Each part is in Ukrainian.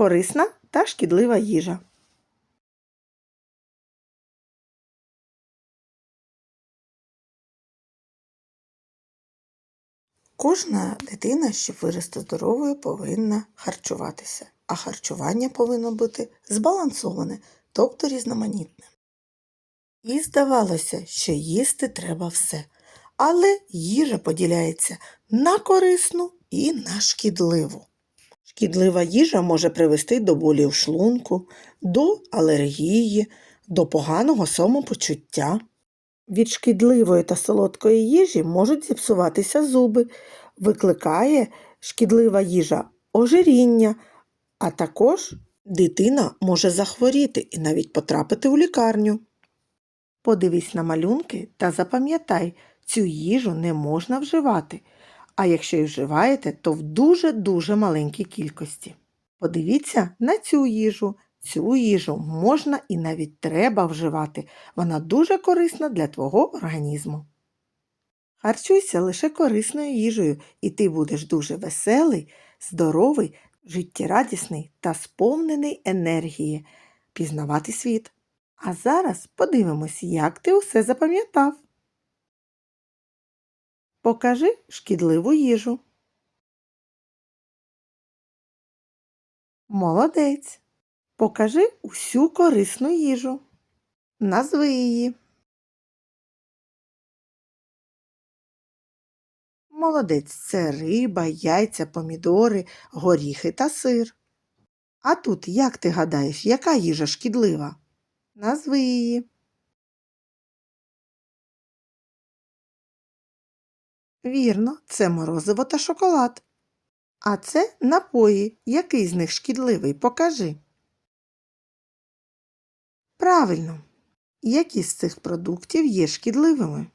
корисна та шкідлива їжа. Кожна дитина, щоб вирости здоровою, повинна харчуватися, а харчування повинно бути збалансоване, тобто різноманітне. І здавалося, що їсти треба все, але їжа поділяється на корисну і на шкідливу. Шкідлива їжа може привести до болі в шлунку, до алергії, до поганого самопочуття. Від шкідливої та солодкої їжі можуть зіпсуватися зуби, викликає шкідлива їжа ожиріння, а також дитина може захворіти і навіть потрапити у лікарню. Подивись на малюнки та запам'ятай, цю їжу не можна вживати, а якщо і вживаєте, то в дуже-дуже маленькій кількості. Подивіться на цю їжу. Цю їжу можна і навіть треба вживати. Вона дуже корисна для твого організму. Харчуйся лише корисною їжею, і ти будеш дуже веселий, здоровий, життєрадісний та сповнений енергії пізнавати світ. А зараз подивимось, як ти усе запам'ятав. Покажи шкідливу їжу. Молодець. Покажи усю корисну їжу. Назви її. Молодець це риба, яйця, помідори, горіхи та сир. А тут, як ти гадаєш, яка їжа шкідлива? Назви її. Вірно, це морозиво та шоколад. А це напої. Який з них шкідливий? Покажи. Правильно. Які з цих продуктів є шкідливими?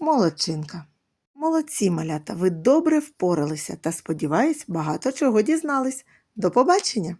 Молодчинка. Молодці, малята, ви добре впоралися та, сподіваюсь, багато чого дізнались. До побачення!